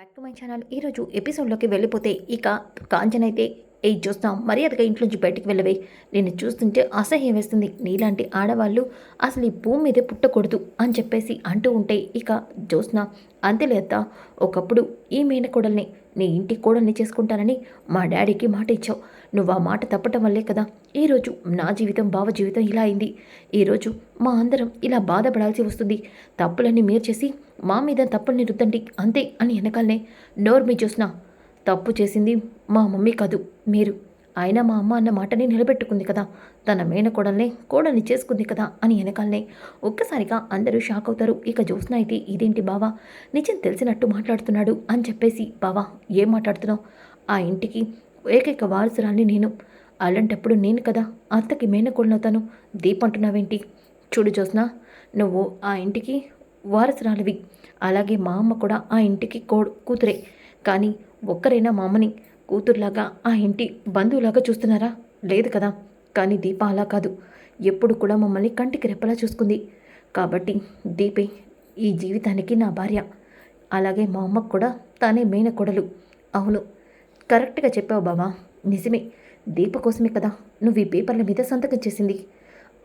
Back to my channel ఈరోజు ఎపిసోడ్లోకి వెళ్ళిపోతే ఇక కాంచన అయితే ఏ చూస్తాం మర్యాదగా ఇంట్లో నుంచి బయటికి వెళ్ళవే. నేను చూస్తుంటే అసహ్యం వేస్తుంది. నీలాంటి ఆడవాళ్ళు అసలు ఈ భూమి మీదే పుట్టకూడదు అని చెప్పేసి అంటూ ఉంటే ఇక జ్యోత్స్న అంతేలేత ఒకప్పుడు ఈ మేనకోడల్ని నీ ఇంటి కోడల్ని చేసుకుంటానని మా డాడీకి మాట ఇచ్చావు. నువ్వు ఆ మాట తప్పటం వల్లే కదా. ఈరోజు నా జీవితం బావ జీవితం ఇలా అయింది. ఈరోజు మా అందరం ఇలా బాధపడాల్సి వస్తుంది. తప్పులన్నీ మీరు చేసి మా మీద తప్పుల్ని రుద్దండి అంతే అని వెనకాలనే నోరు మీ చూసిన. తప్పు చేసింది మా మమ్మీ కాదు మీరు. అయినా మా అమ్మ అన్న మాటని నిలబెట్టుకుంది కదా తన మేనకోడల్నే కోడల్ని చేసుకుంది కదా అని వెనకాలనే ఒక్కసారిగా అందరూ షాక్ అవుతారు. ఇక జ్యోత్స్న అయితే ఇదేంటి బావా? నిజం తెలిసినట్టు మాట్లాడుతున్నాడు అని చెప్పేసి బావా ఏం మాట్లాడుతున్నావు? ఆ ఇంటికి ఏకైక వారసురాల్ని నేను. అలాంటప్పుడు నేను కదా అత్తకి మేనకోడనవుతాను దీప్ అంటున్నావేంటి చూడు జ్యోత్స్న నువ్వు ఆ ఇంటికి వారసురాలివి. అలాగే మా అమ్మ కూడా ఆ ఇంటికి కోడు కూతురే. కానీ ఒక్కరైనా మా అమ్మని కూతురులాగా ఆ ఇంటి బంధువులాగా చూస్తున్నారా? లేదు కదా. కానీ దీప అలా కాదు. ఎప్పుడు కూడా మమ్మల్ని కంటికి రెప్పలా చూసుకుంది. కాబట్టి దీపే ఈ జీవితానికి నా భార్య. అలాగే మా అమ్మకు కూడా తానే మేన కొడలు. అవును. కరెక్ట్గా చెప్పావు బావా. నిజమే. దీప కోసమే కదా నువ్వు ఈ పేపర్ల మీద సంతకం చేసింది.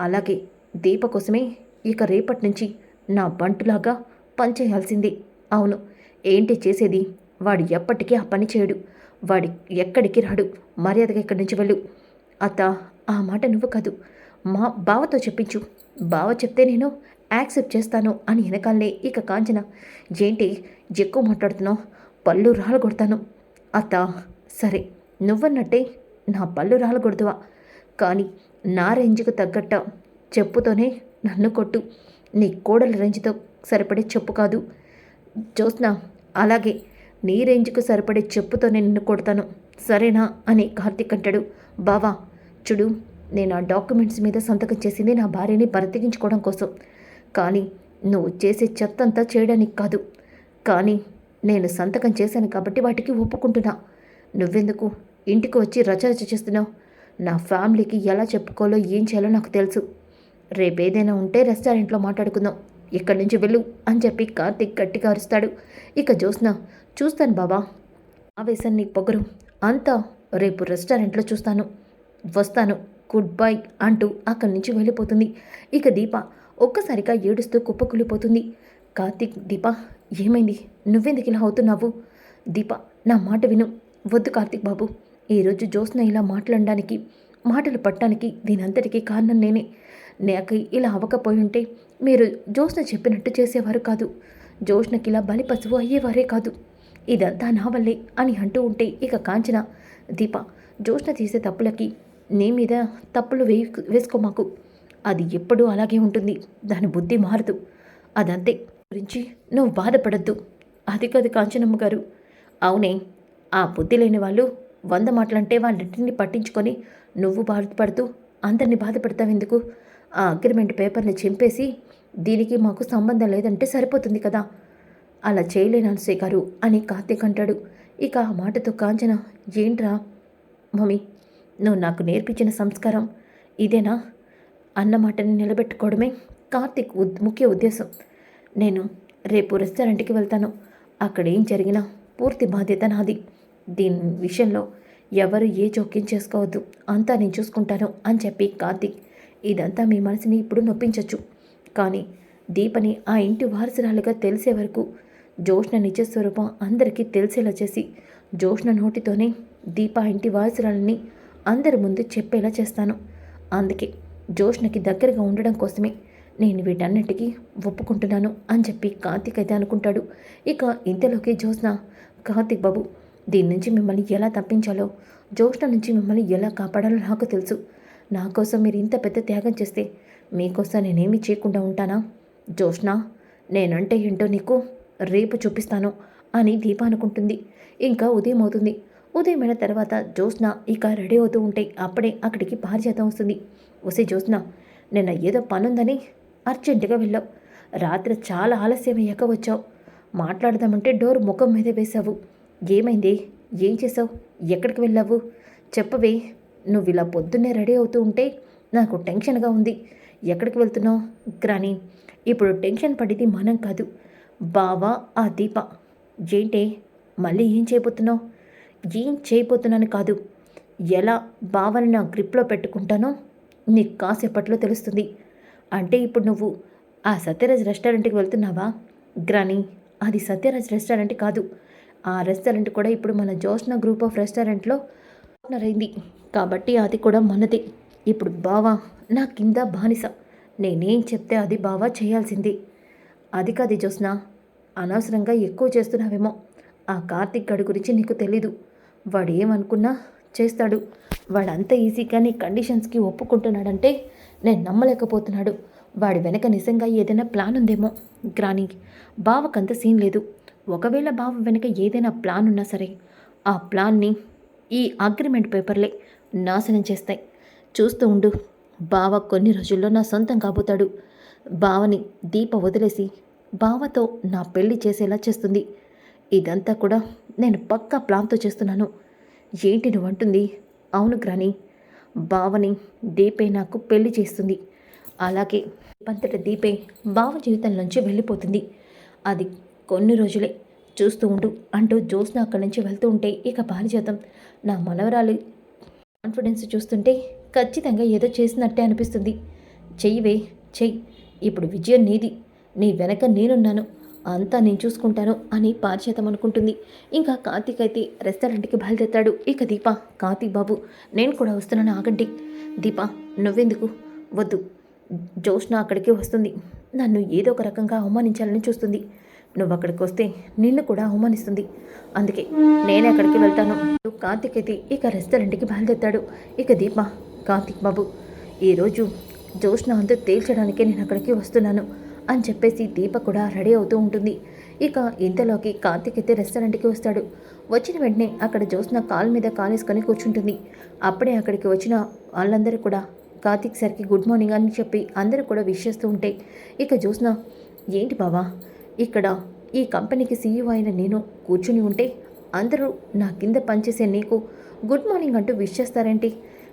అలాగే దీప కోసమే ఇక రేపటి నుంచి నా బంటులాగా పనిచేయాల్సింది అవును ఏంటి చేసేది? వాడు ఎప్పటికీ ఆ పని చేయడు. వాడి ఎక్కడికి రాడు? మర్యాదగా ఇక్కడి నుంచి వెళ్ళు. అత్త ఆ మాట నువ్వు కాదు. మా బావతో చెప్పించు. బావ చెప్తే నేను యాక్సెప్ట్ చేస్తాను అని వెనకాలనే ఇక కాంచన. ఏంటి ఎక్కువ మాట్లాడుతున్నావు? పళ్ళు రాలగొడతాను. అత్త సరే నువ్వన్నట్టే నా పళ్ళు రాలగొడదువా కానీ నా రేంజ్కు తగ్గట్ట చెప్పుతోనే నన్ను కొట్టు. నీ కోడల రేంజ్తో సరిపడే చెప్పు కాదు. జ్యోత్స్న అలాగే నీ రేంజ్కు సరిపడే చెప్పుతో నేను నిన్ను కొడతాను. సరేనా? అని కార్తీక్ అంటాడు. బావా చూడు నేను ఆ డాక్యుమెంట్స్ మీద సంతకం చేసింది నా భార్యని బ్రతికించుకోవడం కోసం. కానీ నువ్వు చేసే చెత్తంతా చేయడానికి కాదు. కానీ నేను సంతకం చేశాను కాబట్టి వాటికి ఒప్పుకుంటున్నా. నువ్వెందుకు ఇంటికి వచ్చి రచరచ చేస్తున్నావు? నా ఫ్యామిలీకి ఎలా చెప్పుకోవాలో ఏం చేయాలో నాకు తెలుసు. రేపేదైనా ఉంటే రెస్టారెంట్లో మాట్లాడుకుందాం. ఇక్కడి నుంచి వెళ్ళు అని చెప్పి కార్తీక్ గట్టిగా అరుస్తాడు. ఇక జ్యోత్స్న చూస్తాను బాబా ఆవేశాన్ని పొగరు. అంతా రేపు రెస్టారెంట్లో చూస్తాను. వస్తాను. గుడ్ బై అంటూ అక్కడి నుంచి వెళ్ళిపోతుంది. ఇక దీప ఒక్కసారిగా ఏడుస్తూ కుప్పకూలిపోతుంది. కార్తీక్ దీప ఏమైంది? నువ్వెందుకు ఇలా అవుతున్నావు? దీప నా మాట విను. వద్దు కార్తీక్ బాబు. ఈరోజు జ్యోత్స్న ఇలా మాట్లాడడానికి మాటలు పట్టడానికి దీనంతటికీ కారణం నేనే. నాకు ఇలా అవ్వకపోయి ఉంటే మీరు జ్యోత్స్న చెప్పినట్టు చేసేవారు కాదు. జ్యోత్స్నకి ఇలా బలి పశువు అయ్యేవారే కాదు. ఇదంతా నా వల్లే అని అంటూ ఉంటే ఇక కాంచన దీప జ్యోత్స్న చేసే తప్పులకి నీ మీద తప్పులు వేయి వేసుకోమాకు అది ఎప్పుడూ అలాగే ఉంటుంది. దాని బుద్ధి మారదు. అదంతే. గురించి నువ్వు బాధపడద్దు. అది కాదు కాంచనమ్మ గారు. అవునే. ఆ బుద్ధి లేని వాళ్ళు వంద మాటలంటే వాళ్ళింటిని పట్టించుకొని నువ్వు బాధపడుతూ అందరినీ బాధపెడతావెందుకు? ఆ అగ్రిమెంట్ పేపర్ని చింపేసి దీనికి మాకు సంబంధం లేదంటే సరిపోతుంది కదా. అలా చేయలేను అనసూయ గారు అని కార్తీక్ అంటాడు. ఇక ఆ మాటతో కాంచన ఏంట్రా మమ్మీ నువ్వు నాకు నేర్పించిన సంస్కారం ఇదేనా? అన్న మాటని నిలబెట్టుకోవడమే కార్తీక్ ఉద్ ముఖ్య ఉద్దేశం. నేను రేపు రెస్టారెంట్కి వెళ్తాను. అక్కడ ఏం జరిగినా పూర్తి బాధ్యత నాది. దీని విషయంలో ఎవరు ఏ జోక్యం చేసుకోవద్దు. అంతా నేను చూసుకుంటాను అని చెప్పి కార్తీక్ ఇదంతా మీ మనసుని ఇప్పుడు నొప్పించవచ్చు కానీ దీపని ఆ ఇంటి వారసురాలుగా తెలిసే వరకు జోష్ణ నిజస్వరూపం అందరికీ తెలిసేలా చేసి జోష్న నోటితోనే దీప ఇంటి వారసురాలని అందరి ముందు చెప్పేలా చేస్తాను. అందుకే జోష్ణకి దగ్గరగా ఉండడం కోసమే నేను వీటన్నిటికీ ఒప్పుకుంటున్నాను అని చెప్పి కార్తీక్ అయితే అనుకుంటాడు. ఇక ఇంతలోకి జోష్ణ కార్తీక్ బాబు దీని నుంచి మిమ్మల్ని ఎలా తప్పించాలో జోష్ణ నుంచి మిమ్మల్ని ఎలా కాపాడాలో నాకు తెలుసు. నా కోసం మీరు ఇంత పెద్ద త్యాగం చేస్తే మీకోసం నేనేమి చేయకుండా ఉంటానా? జోష్న నేనంటే ఏంటో నీకు రేపు చూపిస్తాను అని దీప అనుకుంటుంది. ఇంకా ఉదయం అవుతుంది. ఉదయమైన తర్వాత జ్యోత్స్న ఇక రెడీ అవుతూ ఉంటే అప్పుడే అక్కడికి పారిజాతం వస్తుంది. వసే జ్యోత్స్న నిన్న ఏదో పనుందని అర్జెంటుగా వెళ్ళావు. రాత్రి చాలా ఆలస్యం అయ్యాక వచ్చావు. మాట్లాడదామంటే డోర్ ముఖం మీద వేశావు. ఏమైంది? ఏం చేసావు ఎక్కడికి వెళ్ళావు? చెప్పవే. నువ్వు ఇలా పొద్దున్నే రెడీ అవుతూ ఉంటే నాకు టెన్షన్గా ఉంది. ఎక్కడికి వెళ్తున్నావు గ్రాని ఇప్పుడు టెన్షన్ పడింది మనం కాదు. బావా ఆ దీప. ఏంటే? మళ్ళీ ఏం చేయబోతున్నావు? ఏం చేయబోతున్నాను కాదు. ఎలా బావని నా గ్రిప్లో పెట్టుకుంటానో నీకు కాసేపట్లో తెలుస్తుంది. అంటే ఇప్పుడు నువ్వు ఆ సత్యరాజ్ రెస్టారెంట్కి వెళ్తున్నావా? గ్రాని అది సత్యరాజ్ రెస్టారెంట్ కాదు. ఆ రెస్టారెంట్ కూడా ఇప్పుడు మన జోష్న గ్రూప్ ఆఫ్ రెస్టారెంట్లో పార్ట్నర్ అయింది కాబట్టి అది కూడా మనది. ఇప్పుడు బావా నా కింద బానిస. నేనేం చెప్తే అది బావా చేయాల్సింది. అది కాదు జ్యోత్స్న. అనవసరంగా ఎక్కువ చేస్తున్నావేమో. ఆ కార్తిక్ గడి గురించి నీకు తెలీదు. వాడు ఏమనుకున్నా చేస్తాడు. వాడంత ఈజీగా నీ కండిషన్స్కి ఒప్పుకుంటున్నాడంటే నేను నమ్మలేకపోతున్నాడు. వాడి వెనక నిజంగా ఏదైనా ప్లాన్ ఉందేమో. గ్రాని బావకంత సీన్ లేదు. ఒకవేళ బావ వెనక ఏదైనా ప్లాన్ ఉన్నా సరే ఆ ప్లాన్ని ఈ అగ్రిమెంట్ పేపర్లే నాశనం చేస్తాయి. చూస్తూ ఉండు బావ కొన్ని రోజుల్లో నా సొంతం కాబోతాడు. బావని దీప వదిలేసి బావతో నా పెళ్ళి చేసేలా చేస్తుంది. ఇదంతా కూడా నేను పక్కా ప్లాన్తో చేస్తున్నాను. ఏంటి నువ్వు అంటుంది. అవును గ్రాని బావని దీపే నాకు పెళ్ళి చేస్తుంది. అలాగే పంతట దీపే బావ జీవితం నుంచి వెళ్ళిపోతుంది. అది కొన్ని రోజులే. చూస్తూ ఉండు అంటూ జ్యోత్స్న అక్కడి నుంచి వెళ్తూ ఉంటే ఇక పారిజాతం నా మనవరాలు కాన్ఫిడెన్స్ చూస్తుంటే ఖచ్చితంగా ఏదో చేసినట్టే అనిపిస్తుంది. చెయ్యివే చెయ్యి. ఇప్పుడు విజయం నీది. నీ వెనక నేనున్నాను. అంతా నేను చూసుకుంటాను అని పారిచేతం అనుకుంటుంది. ఇంకా కార్తీక్ అయితే రెస్టారెంట్కి బయలుదేరతాడు. ఇక దీప కార్తీక్ బాబు నేను కూడా వస్తున్నాను ఆగండి. దీప నువ్వెందుకు? వద్దు. జోష్న అక్కడికి వస్తుంది. నన్ను ఏదో ఒక రకంగా అవమానించాలని చూస్తుంది. నువ్వు అక్కడికి వస్తే నిన్ను కూడా అవమానిస్తుంది. అందుకే నేనే అక్కడికి వెళ్తాను. కార్తిక్ అయితే ఇక రెస్టారెంట్కి బయలుదేరుతాడు. ఇక దీప కార్తీక్ బాబు ఈరోజు జోష్న అంతా తేల్చడానికే నేను అక్కడికి వస్తున్నాను అని చెప్పేసి దీప కూడా రెడీ అవుతూ ఉంటుంది. ఇక ఇంతలోకి కార్తిక్ అయితే రెస్టారెంట్కి వస్తాడు. వచ్చిన వెంటనే అక్కడ జోష్న కాలు మీద కాలేసుకొని కూర్చుంటుంది. అప్పుడే అక్కడికి వచ్చిన వాళ్ళందరూ కూడా కార్తీక్ సార్కి గుడ్ మార్నింగ్ అని చెప్పి అందరూ కూడా విష్ చేస్తూ ఉంటే ఇక జోష్న ఏంటి బావా ఇక్కడ ఈ కంపెనీకి సీఈఓ అయిన నేను కూర్చుని ఉంటే అందరూ నా కింద పనిచేసే నీకు గుడ్ మార్నింగ్ అంటూ విష్ చేస్తారేంటి?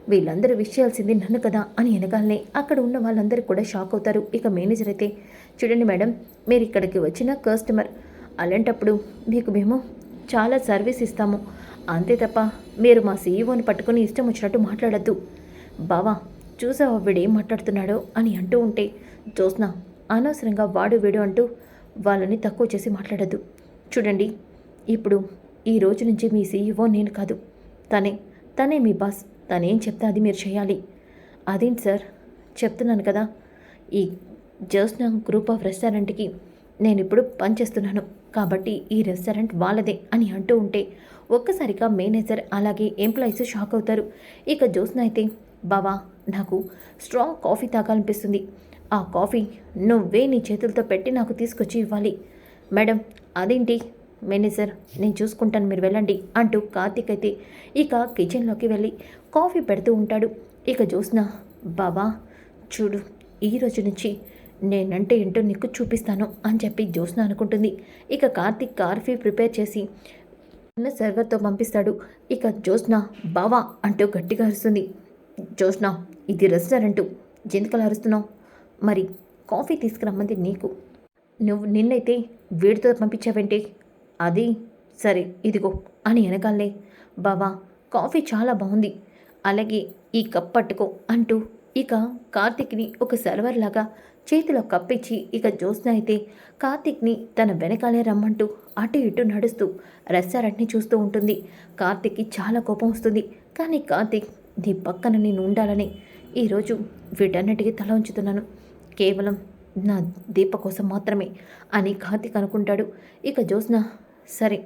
వీళ్ళందరూ విష్ చేయాల్సింది నన్ను కదా అని వెనకాలనే అక్కడ ఉన్న వాళ్ళందరూ కూడా షాక్ అవుతారు. ఇక మేనేజర్ అయితే చూడండి మేడం మీరు ఇక్కడికి వచ్చిన కస్టమర్ అలాంటప్పుడు మీకు మేము చాలా సర్వీస్ ఇస్తాము. అంతే తప్ప మీరు మా సీఈఓని పట్టుకుని ఇష్టం వచ్చినట్టు మాట్లాడద్దు. బావా చూసావా వీడేం మాట్లాడుతున్నాడో? అని అంటూ ఉంటే జోస్న అనవసరంగా వాడు వీడు అంటూ వాళ్ళని తక్కువ చేసి మాట్లాడద్దు. చూడండి ఇప్పుడు ఈ రోజు నుంచి మీ సీఈఓ నేను కాదు. తనే తనే మీ బాస్. తనేం చెప్తే అది మీరు చేయాలి. అదేంటి సార్? చెప్తున్నాను కదా ఈ జోస్నా గ్రూప్ ఆఫ్ రెస్టారెంట్కి నేను ఇప్పుడు పనిచేస్తున్నాను కాబట్టి ఈ రెస్టారెంట్ వాళ్ళదే అని అంటూ ఉంటే ఒక్కసారిగా మేనేజర్ అలాగే ఎంప్లాయీస్ షాక్ అవుతారు. ఇక జోస్న అయితే బావా నాకు స్ట్రాంగ్ కాఫీ తాగాలనిపిస్తుంది. ఆ కాఫీ నువ్వే నీ చేతులతో పెట్టి నాకు తీసుకొచ్చి ఇవ్వాలి. మేడం అదేంటి? మేనేజర్ నేను చూసుకుంటాను మీరు వెళ్ళండి అంటూ కార్తీక్ అయితే ఇక కిచెన్లోకి వెళ్ళి కాఫీ పెడుతూ ఉంటాడు. ఇక చూసిన బాబా చూడు ఈ రోజు నుంచి నేనంటే ఏంటో నీకు చూపిస్తాను అని చెప్పి జోస్న అనుకుంటుంది. ఇక కార్తీక్ కాఫీ ప్రిపేర్ చేసి ఉన్న సర్వర్తో పంపిస్తాడు. ఇక జోస్న బావా అంటూ గట్టిగా అరుస్తుంది. జోస్న ఇది రెస్టారెంటు. ఎందుకలా అరుస్తున్నావు? మరి కాఫీ తీసుకురమ్మంది నీకు. నువ్వు నిన్నైతే వీడితో పంపించావంటే? అది సరే ఇదిగో అని వెనకాలే బావా కాఫీ చాలా బాగుంది. అలాగే ఈ కప్ పట్టుకో అంటూ ఇక కార్తిక్ని ఒక సర్వర్ లాగా చేతిలో కప్పిచ్చి ఇక జ్యోత్స్న అయితే కార్తిక్ని తన వెనకాలే రమ్మంటూ అటు ఇటు నడుస్తూ రెస్టారెంట్ని చూస్తూ ఉంటుంది. కార్తిక్కి చాలా కోపం వస్తుంది. కానీ కార్తిక్ నీ పక్కన నేను ఉండాలని ఈరోజు వీటన్నిటికీ తల ఉంచుతున్నాను. కేవలం నా దీప కోసం మాత్రమే అని కార్తిక్ అనుకుంటాడు. ఇక జ్యోత్స్న సరే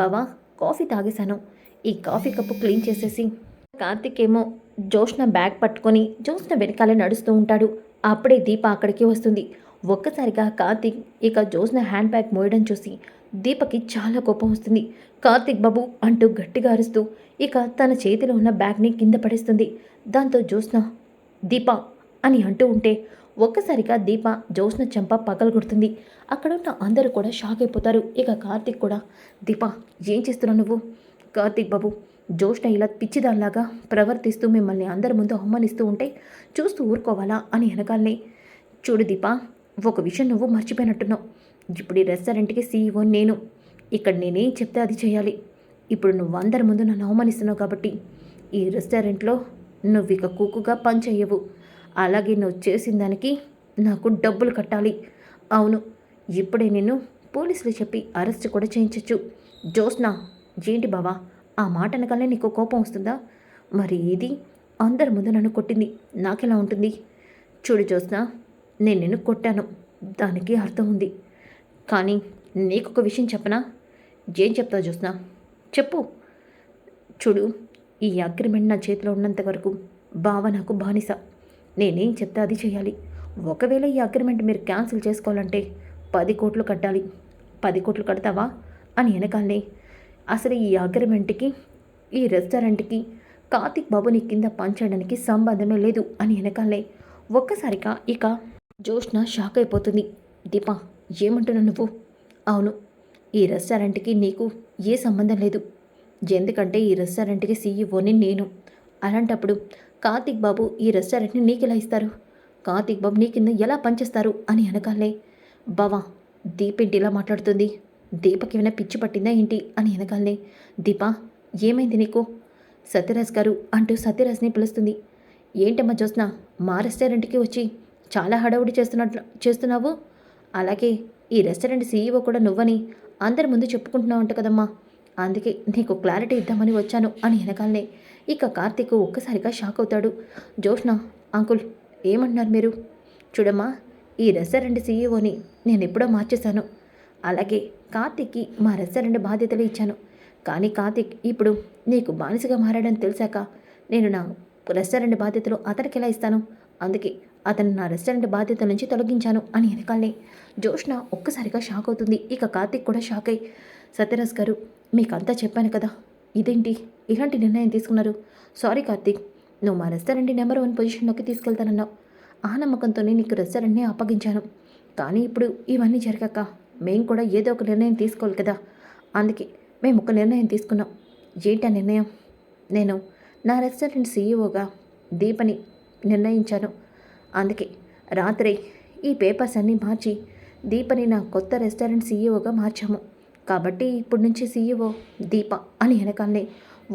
బావా కాఫీ తాగేశాను. ఈ కాఫీ కప్పు క్లీన్ చేసేసి కార్తిక్ ఏమో జోష్న బ్యాగ్ పట్టుకొని జోష్న వెనకాలే నడుస్తూ ఉంటాడు. అప్పుడే దీప అక్కడికి వస్తుంది. ఒక్కసారిగా కార్తిక్ ఇక జోష్న హ్యాండ్ బ్యాగ్ మోయడం చూసి దీపకి చాలా కోపం వస్తుంది. కార్తిక్ బాబు అంటూ గట్టిగా అరుస్తూ ఇక తన చేతిలో ఉన్న బ్యాగ్ని కింద పడేస్తుంది. దాంతో జోష్న దీప అని అంటూ ఉంటే ఒక్కసారిగా దీప జోష్న చెంప పగలగొడుతుంది. అక్కడున్న అందరూ కూడా షాక్ అయిపోతారు. ఇక కార్తిక్ కూడా దీప ఏం చేస్తున్నావు నువ్వు? కార్తిక్ బాబు జోష్న ఇలా పిచ్చిదానిలాగా ప్రవర్తిస్తూ మిమ్మల్ని అందరి ముందు అవమానిస్తూ ఉంటే చూస్తూ ఊరుకోవాలా? అని వెనకాలనే చూడు దీప ఒక విషయం నువ్వు మర్చిపోయినట్టున్నావు. ఇప్పుడు ఈ రెస్టారెంట్కి సీఈఓ నేను. ఇక్కడ నేనేం చెప్తే అది చేయాలి. ఇప్పుడు నువ్వు అందరి ముందు నన్ను అవమానిస్తున్నావు కాబట్టి ఈ రెస్టారెంట్లో నువ్వు ఇక కుక్కుగా పని అలాగే నువ్వు చేసిన దానికి నాకు డబ్బులు కట్టాలి. అవును ఇప్పుడే నేను పోలీసులు చెప్పి అరెస్ట్ కూడా చేయించచ్చు. జోస్నా ఏంటి బావా? ఆ మాట అనగానే నీకు కోపం వస్తుందా? మరి ఇది అందరి ముందు నన్ను కొట్టింది. నాకెలా ఉంటుంది? చూడు జోస్నా నేను నిన్ను కొట్టాను. దానికి అర్థం ఉంది. కానీ నీకు ఒక విషయం చెప్పనా? ఏం చెప్తావు జోస్నా చెప్పు. చూడు ఈ అగ్రిమెంట్ నా చేతిలో ఉన్నంత వరకు బావ నాకు బానిస. నేనేం చెప్తే అది చేయాలి. ఒకవేళ ఈ అగ్రిమెంట్ మీరు క్యాన్సిల్ చేసుకోవాలంటే పది కోట్లు కట్టాలి. పది కోట్లు కడతావా? అని వెనకాలనే. అసలు ఈ అగ్రిమెంట్కి ఈ రెస్టారెంట్కి కార్తిక్ బాబుని కింద పంచడానికి సంబంధమే లేదు అని వెనకాలనే. ఒక్కసారిగా ఇక జోష్న షాక్ అయిపోతుంది. దీపా ఏమంటున్నావు నువ్వు? అవును ఈ రెస్టారెంట్కి నీకు ఏ సంబంధం లేదు. ఎందుకంటే ఈ రెస్టారెంట్కి సీఈఓని నేను. అలాంటప్పుడు కార్తిక్ బాబు ఈ రెస్టారెంట్ని నీకు ఎలా ఇస్తారు? కార్తిక్ బాబు నీ కింద ఎలా పనిచేస్తారు? అని అనగాలే. బావా దీపేంటి ఇలా మాట్లాడుతుంది? దీపకి ఏమైనా పిచ్చి పట్టిందా ఏంటి? అని వెనకాలనే దీపా ఏమైంది నీకు? సత్యరాజ్ గారు అంటూ సత్యరాజ్ని పిలుస్తుంది. ఏంటమ్మా చూస్తున్నా మా రెస్టారెంట్కి వచ్చి చాలా హడావుడి చేస్తున్నట్లు చేస్తున్నావు? అలాగే ఈ రెస్టారెంట్ సీఈఓ కూడా నువ్వని అందరి ముందు చెప్పుకుంటున్నావు అంట కదమ్మా. అందుకే నీకు క్లారిటీ ఇద్దామని వచ్చాను అని వెనకాలనే ఇక కార్తీక్ ఒక్కసారిగా షాక్ అవుతాడు. జోష్న అంకుల్ ఏమంటున్నారు మీరు? చూడమ్మా ఈ రెస్టారెంట్ సీఈఓని నేను ఎప్పుడో మార్చేశాను. అలాగే కార్తీక్కి మా రెస్టారెంట్ బాధ్యతలు ఇచ్చాను. కానీ కార్తీక్ ఇప్పుడు నీకు బానిసగా మారాడని తెలిసాక నేను నా రెస్టారెంట్ బాధ్యతలు అతనికి ఎలా ఇస్తాను? అందుకే అతను నా రెస్టారెంట్ బాధ్యత నుంచి తొలగించాను అని వెనకాలనే జోష్న ఒక్కసారిగా షాక్ అవుతుంది. ఇక కార్తీక్ కూడా షాక్ అయి సత్యరాజ్ గారు మీకంతా చెప్పాను కదా. ఇదేంటి? ఇలాంటి నిర్ణయం తీసుకున్నారు. సారీ కార్తీక్ నువ్వు మా రెస్టారెంట్ నెంబర్ వన్ పొజిషన్లోకి తీసుకెళ్తానన్నావు. ఆ నమ్మకంతోనే నీకు రెస్టారెంట్ని అప్పగించాను. కానీ ఇప్పుడు ఇవన్నీ జరగాక మేము కూడా ఏదో ఒక నిర్ణయం తీసుకోవాలి కదా. అందుకే మేము ఒక నిర్ణయం తీసుకున్నాం. ఏంటి ఆ నిర్ణయం? నేను నా రెస్టారెంట్ సీఈఓగా దీపని నిర్ణయించాను. అందుకే రాత్రి ఈ పేపర్స్ అన్నీ మార్చి దీపని నా కొత్త రెస్టారెంట్ సీఈఓగా మార్చాము. కాబట్టి ఇప్పటి నుంచి సీఈఓ దీప అని వెనకాలనే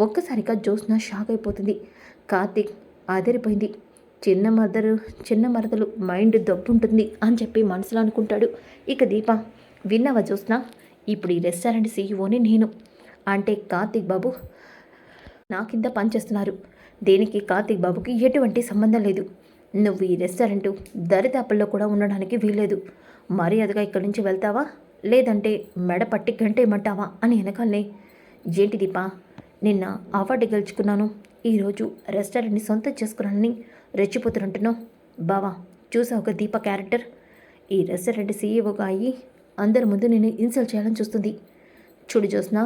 ఒక్కసారిగా జ్యోత్స్న షాక్ అయిపోతుంది. కార్తీక్ ఆదిరిపోయింది చిన్న మరదలు చిన్న మరదలు మైండ్ దబ్బుంటుంది అని చెప్పి మనసులో అనుకుంటాడు. ఇక దీప విన్నావా జ్యోత్స్న? ఇప్పుడు ఈ రెస్టారెంట్ సీఈఓని నేను. అంటే కార్తీక్ బాబు నా కింద పనిచేస్తున్నారు. దేనికి కార్తీక్ బాబుకి ఎటువంటి సంబంధం లేదు. నువ్వు ఈ రెస్టారెంట్ దరిదాపుల్లో కూడా ఉండడానికి వీల్లేదు. మర్యాదగా ఇక్కడి నుంచి వెళ్తావా? లేదంటే మెడ పట్టి గంటేయమంటావా అని వెనకాలనే ఏంటి దీపా నిన్న అవార్డు గెలుచుకున్నాను. ఈరోజు రెస్టారెంట్ని సొంతం చేసుకున్నానని రెచ్చిపోతున్నట్టున్నావు బావా చూసావు ఒక దీప క్యారెక్టర్? ఈ రెస్టారెంట్ సీఈఓగా అయ్యి అందరి ముందు నేను ఇన్సల్ట్ చేయాలని చూస్తుంది. చూడు చూసినా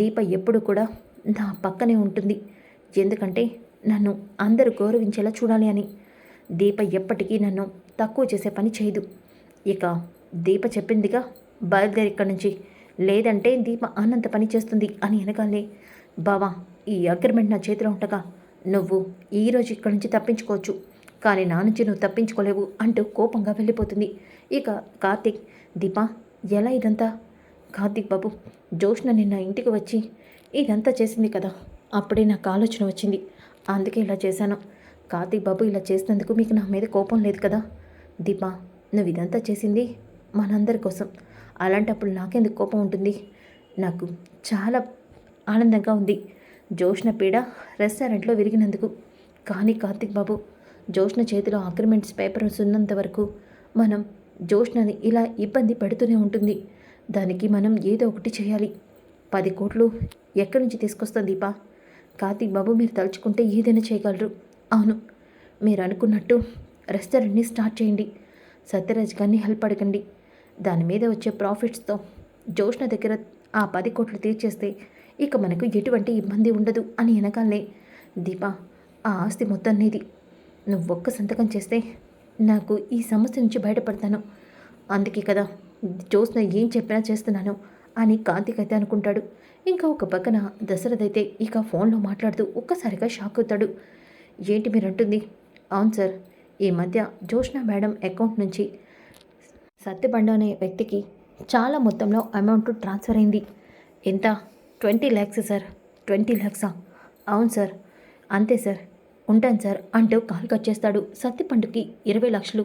దీప ఎప్పుడు కూడా నా పక్కనే ఉంటుంది. ఎందుకంటే నన్ను అందరూ గౌరవించేలా చూడాలి అని. దీప ఎప్పటికీ నన్ను తక్కువ చేసే పని చేయదు. ఇక దీప చెప్పిందిగా బయలుదేరి ఇక్కడి నుంచి. లేదంటే దీప అన్నంత పని చేస్తుంది అని అనగానే బావా ఈ అగ్రిమెంట్ నా చేతిలో ఉండగా నువ్వు ఈరోజు ఇక్కడి నుంచి తప్పించుకోవచ్చు. కానీ నా నుంచి నువ్వు తప్పించుకోలేవు అంటూ కోపంగా వెళ్ళిపోతుంది. ఇక కార్తీక్ దీప ఎలా ఇదంతా? కార్తీక్ బాబు జోష్న నిన్న ఇంటికి వచ్చి ఇదంతా చేసింది కదా అప్పుడే నాకు ఆలోచన వచ్చింది. అందుకే ఇలా చేశాను. కార్తీక్ బాబు ఇలా చేసినందుకు మీకు నా మీద కోపం లేదు కదా. దీప నువ్వు ఇదంతా చేసింది మనందరి కోసం. అలాంటప్పుడు నాకెందుకు కోపం ఉంటుంది? నాకు చాలా ఆనందంగా ఉంది. జోష్ణ పీడ రెస్టారెంట్లో విరిగినందుకు. కానీ కార్తిక్ బాబు జోష్ణ చేతిలో అగ్రిమెంట్స్ పేపర్స్ ఉన్నంత వరకు మనం జోష్ణని ఇలా ఇబ్బంది పెడుతూనే ఉంటుంది. దానికి మనం ఏదో ఒకటి చేయాలి. పది కోట్లు ఎక్కడి నుంచి తీసుకొస్తాం దీపా? కార్తీక్ బాబు మీరు తలుచుకుంటే ఏదైనా చేయగలరు. అవును మీరు అనుకున్నట్టు రెస్టారెంట్ని స్టార్ట్ చేయండి. సత్యరాజ్ గారిని హెల్ప్ అడగండి. దాని మీద వచ్చే ప్రాఫిట్స్తో జోష్ణ దగ్గర ఆ పది కోట్లు తీర్చేస్తే ఇక మనకు ఎటువంటి ఇబ్బంది ఉండదు అని వెనకాలనే దీపా ఆ ఆస్తి మొత్తం నీది. నువ్వు ఒక్క సంతకం చేస్తే నాకు ఈ సమస్య నుంచి బయటపడతాను. అందుకే కదా జోస్న ఏం చెప్పినా చేస్తున్నాను అని కార్తీక్ అయితే అనుకుంటాడు. ఇంకా ఒక పక్కన దశరథ్ అయితే ఇక ఫోన్లో మాట్లాడుతూ ఒక్కసారిగా షాక్ అవుతాడు. ఏంటి మీరు అంటుంది అవును సార్ ఈ మధ్య జోష్న మేడం అకౌంట్ నుంచి సత్యపండు అనే వ్యక్తికి చాలా మొత్తంలో అమౌంట్ ట్రాన్స్ఫర్ అయింది. ఎంత? ట్వంటీ ల్యాక్స్ సార్ ట్వంటీ ల్యాక్సా అవును సార్ అంతే సార్ ఉంటాను సార్ అంటూ కాల్ కట్ చేస్తాడు. సత్యపండుకి ఇరవై లక్షలు.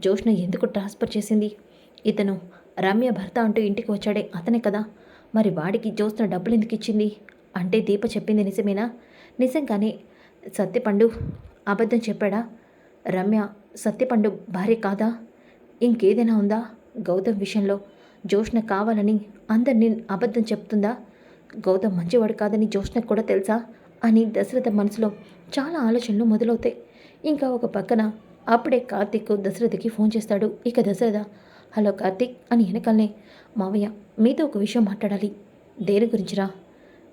జోష్న ఎందుకు ట్రాన్స్ఫర్ చేసింది? ఇతను రమ్య భర్త అంటూ ఇంటికి వచ్చాడే. అతనే కదా. మరి వాడికి జోష్న డబ్బులు ఎందుకు ఇచ్చింది? అంటే దీప చెప్పింది నిజమేనా? నిజంగానే సత్యపండు అబద్ధం చెప్పాడా? రమ్య సత్యపండు భార్య కాదా? ఇంకేదైనా ఉందా? గౌతమ్ విషయంలో జోష్న కావాలని అందరినీ అబద్ధం చెప్తుందా? గౌతమ్ మంచివాడు కాదని జోష్నకు కూడా తెలుసా? అని దశరథ మనసులో చాలా ఆలోచనలు మొదలవుతాయి. ఇంకా ఒక పక్కన అప్పుడే కార్తీక్ దశరథకి ఫోన్ చేస్తాడు. ఇక దశరథ హలో కార్తీక్ అని వెనకాలనే మావయ్య మీతో ఒక విషయం మాట్లాడాలి. దేని గురించిరా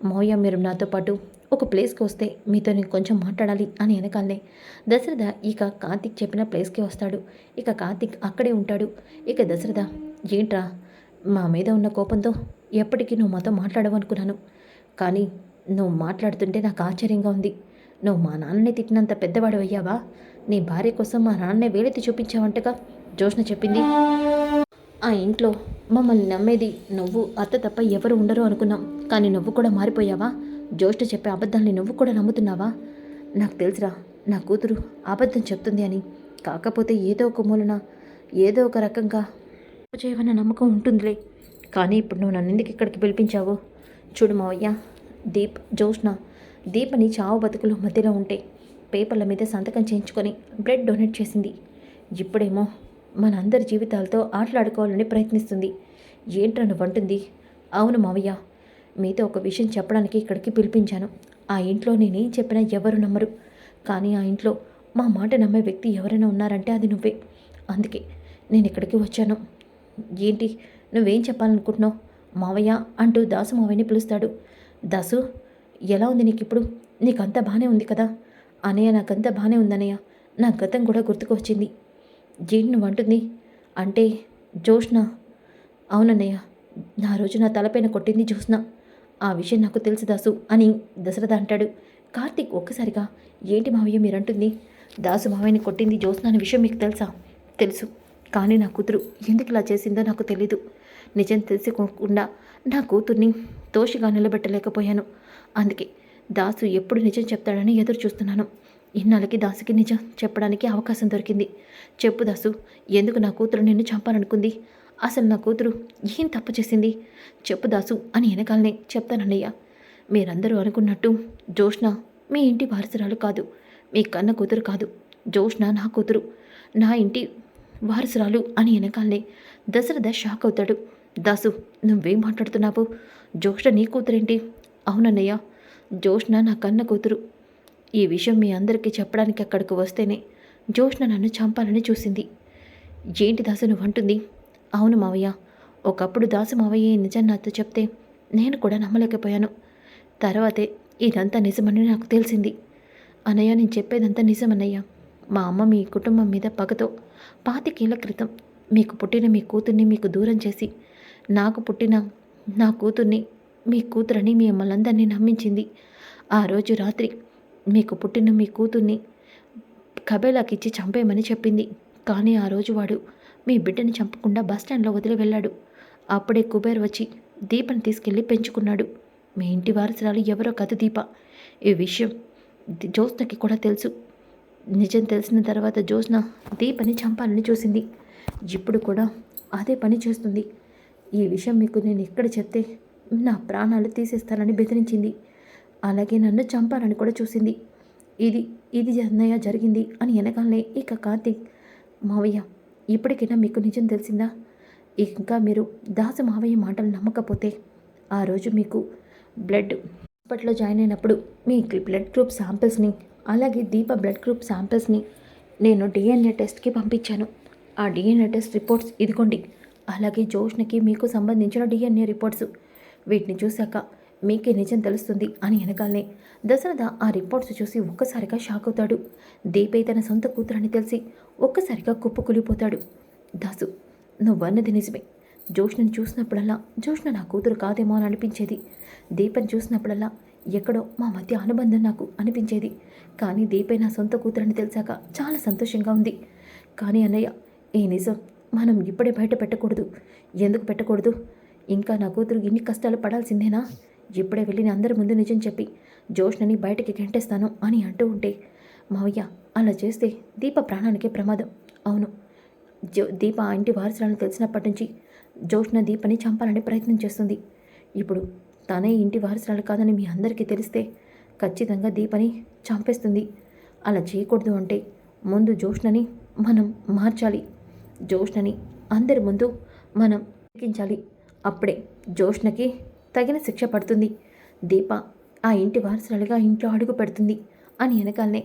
మావయ్య మీరు నాతో పాటు ఒక ప్లేస్కి వస్తే మీతో నేను కొంచెం మాట్లాడాలి అని వెనకాలనే. దశరథ ఇక కార్తిక్ చెప్పిన ప్లేస్కి వస్తాడు. ఇక కార్తిక్ అక్కడే ఉంటాడు. ఇక దశరథ ఏంట్రా? మా మీద ఉన్న కోపంతో ఎప్పటికీ నువ్వు మాతో మాట్లాడవనుకున్నాను. కానీ నువ్వు మాట్లాడుతుంటే నాకు ఆశ్చర్యంగా ఉంది. నువ్వు మా నాన్నని తిట్టినంత పెద్దవాడు అయ్యావా నీ భార్య కోసం మా నాన్నే వేలెత్తి చూపించావంటగా జోష్న చెప్పింది. ఆ ఇంట్లో మమ్మల్ని నమ్మేది నువ్వు అత్త తప్ప ఎవరు ఉండరు అనుకున్నాం. కానీ నువ్వు కూడా మారిపోయావా? జ్యోష్ఠ చెప్పే అబద్ధాన్ని నువ్వు కూడా నమ్ముతున్నావా? నాకు తెలుసురా నా కూతురు అబద్ధం చెప్తుంది అని. కాకపోతే ఏదో ఒక మూలన ఏదో ఒక రకంగా చేయవన్న నమ్మకం ఉంటుందిలే. కానీ ఇప్పుడు నువ్వు నన్ను ఎందుకు ఇక్కడికి పిలిపించావు? చూడు మావయ్య దీప్ జ్యోష్ణ దీపని చావు బతుకులు మధ్యలో ఉంటే పేపర్ల మీద సంతకం చేయించుకొని బ్లడ్ డొనేట్ చేసింది. ఇప్పుడేమో మనందరి జీవితాలతో ఆటలాడుకోవాలని ప్రయత్నిస్తుంది. ఏంట్రా నువ్వంటుంది? అవును మావయ్య మీతో ఒక విషయం చెప్పడానికి ఇక్కడికి పిలిపించాను. ఆ ఇంట్లో నేనేం చెప్పినా ఎవరు నమ్మరు. కానీ ఆ ఇంట్లో మా మాట నమ్మే వ్యక్తి ఎవరైనా ఉన్నారంటే అది నువ్వే. అందుకే నేను ఇక్కడికి వచ్చాను. ఏంటి నువ్వేం చెప్పాలనుకుంటున్నావు? మావయ్య అంటూ దాసు మావయ్యని పిలుస్తాడు. దాసు ఎలా ఉంది నీకు ఇప్పుడు నీకంతా బాగానే ఉంది కదా? అనయ్య నాకంతా బాగానే ఉందనయ్య నా గతం కూడా గుర్తుకు వచ్చింది ఏంటి అంటుంది. అంటే జోష్న అవునన్నయ్య నా రోజు నా తలపైన కొట్టింది జోష్న ఆ విషయం నాకు తెలుసు దాసు అని దశరథ అంటాడు. కార్తీక్ ఒక్కసారిగా ఏంటి మావయ్య మీరంటుంది? దాసు మావయ్యని కొట్టింది జోష్న అనే విషయం మీకు తెలుసా? తెలుసు. కానీ నా కూతురు ఎందుకు ఇలా చేసిందో నాకు తెలీదు. నిజం తెలుసుకోకుండా నా కూతుర్ని దోషిగా నిలబెట్టలేకపోయాను. అందుకే దాసు ఎప్పుడు నిజం చెప్తాడని ఎదురు చూస్తున్నాను ఇన్నాళ్ళకి దాసుకి నిజం చెప్పడానికి అవకాశం దొరికింది. చెప్పు దాసు ఎందుకు నా కూతురు నిన్ను చంపాలనుకుంది? అసలు నా కూతురు ఏం తప్పు చేసింది? చెప్పు దాసు అని వెనకాలనే చెప్తానన్నయ్య. మీరందరూ అనుకున్నట్టు జోష్న మీ ఇంటి వారసురాలు కాదు. మీ కన్న కూతురు కాదు. జోష్న నా కూతురు. నా ఇంటి వారసురాలు అని వెనకాలనే దశరథ షాక్ అవుతాడు. దాసు నువ్వేం మాట్లాడుతున్నావు? జోష్న నీ కూతురేంటి? అవునన్నయ్య జోష్న నా కన్న కూతురు. ఈ విషయం మీ అందరికీ చెప్పడానికి అక్కడికి వస్తేనే జోష్న నన్ను చంపాలని చూసింది. ఏంటి దాసు నువ్వంటుంది? అవును మావయ్య. ఒకప్పుడు దాసు మావయ్య ఈ నిజం నాతో చెప్తే నేను కూడా నమ్మలేకపోయాను. తర్వాతే ఇదంతా నిజమని నాకు తెలిసింది. అనయ్య నేను చెప్పేదంతా నిజమన్నయ్య. మా అమ్మ మీ కుటుంబం మీద పగతో పాతికేళ్ళ క్రితం మీకు పుట్టిన మీ కూతుర్ని మీకు దూరం చేసి నాకు పుట్టిన నా కూతుర్ని మీ కూతురని మిమ్మల్ని అందరినీ నమ్మించింది. ఆ రోజు రాత్రి మీకు పుట్టిన మీ కూతుర్ని కబేలాకిచ్చి చంపేయమని చెప్పింది. కానీ ఆ రోజు వాడు మీ బిడ్డని చంపకుండా బస్టాండ్లో వదిలి వెళ్ళాడు. అప్పుడే కుబేర్ వచ్చి దీపని తీసుకెళ్ళి పెంచుకున్నాడు. మీ ఇంటి వారసురాలు ఎవరో కథ దీప. ఈ విషయం జ్యోత్నకి జ్యోత్స్నకి కూడా తెలుసు. నిజం తెలిసిన తర్వాత జ్యోత్స్న దీపని చంపాలని చూసింది. ఇప్పుడు కూడా అదే పని చేస్తుంది. ఈ విషయం మీకు నేను ఎక్కడ చెప్తే నా ప్రాణాలు తీసేస్తానని బెదిరించింది. అలాగే నన్ను చంపాలని కూడా చూసింది. ఇది ఇది అన్నయ్య జరిగింది అని వెనకాలనే ఇక కార్తీక్ మావయ్య ఇప్పటికైనా మీకు నిజం తెలిసిందా? ఇంకా మీరు దాస మావయ్య మాటలు నమ్మకపోతే ఆ రోజు మీకు బ్లడ్ హాస్పిటల్లో జాయిన్ అయినప్పుడు మీ బ్లడ్ గ్రూప్ శాంపిల్స్ని అలాగే దీప బ్లడ్ గ్రూప్ శాంపిల్స్ని నేను డిఎన్ఏ టెస్ట్కి పంపించాను. ఆ డిఎన్ఏ టెస్ట్ రిపోర్ట్స్ ఇదిగోండి. అలాగే జోష్నకి మీకు సంబంధించిన డిఎన్ఏ రిపోర్ట్స్. వీటిని చూశాక మీకే నిజం తెలుస్తుంది అని వెనకాలనే దశరథ ఆ రిపోర్ట్స్ చూసి ఒక్కసారిగా షాక్ అవుతాడు. దీపే తన సొంత కూతురని తెలిసి ఒక్కసారిగా కుప్పకూలిపోతాడు దాసు నువ్వన్నది నిజమే. జోష్ణను చూసినప్పుడల్లా జోష్ణ నా కూతురు కాదేమో అని అనిపించేది. దీపని చూసినప్పుడల్లా ఎక్కడో మా మధ్య అనుబంధం నాకు అనిపించేది. కానీ దీపే నా సొంత కూతురని తెలిసాక చాలా సంతోషంగా ఉంది. కానీ అన్నయ్య ఈ నిజం మనం ఇప్పుడే బయట పెట్టకూడదు. ఎందుకు పెట్టకూడదు? ఇంకా నా కూతురు ఇన్ని కష్టాలు పడాల్సిందేనా? ఇప్పుడే వెళ్ళి నేను అందరి ముందు నిజం చెప్పి జోష్నని బయటికి గెంటేస్తాను అని అంటూ ఉంటే మావయ్య అలా చేస్తే దీప ప్రాణానికే ప్రమాదం. అవును. జో దీప ఆ ఇంటి వారసులను తెలిసినప్పటి నుంచి జోష్న దీపని చంపాలని ప్రయత్నం చేస్తుంది. ఇప్పుడు తనే ఇంటి వారసురాలు కాదని మీ అందరికీ తెలిస్తే ఖచ్చితంగా దీపని చంపేస్తుంది. అలా చేయకూడదు అంటే ముందు జోష్నని మనం మార్చాలి. జోష్నని అందరి ముందు మనం ఎక్కించాలి. అప్పుడే జోష్నకి తగిన శిక్ష పడుతుంది. దీప ఆ ఇంటి వారసురాలుగా ఇంట్లో అడుగు పెడుతుంది అని వెనకాలనే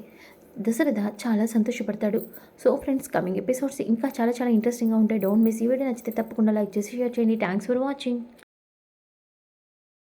దశరథ చాలా సంతోషపడతాడు. సో ఫ్రెండ్స్ కమింగ్ ఎపిసోడ్స్ ఇంకా చాలా చాలా ఇంట్రెస్టింగ్గా ఉంటాయి. డోంట్ మిస్ ఈ వీడియో నచ్చితే తప్పకుండా లైక్ చేసి షేర్ చేయండి. Thanks for watching.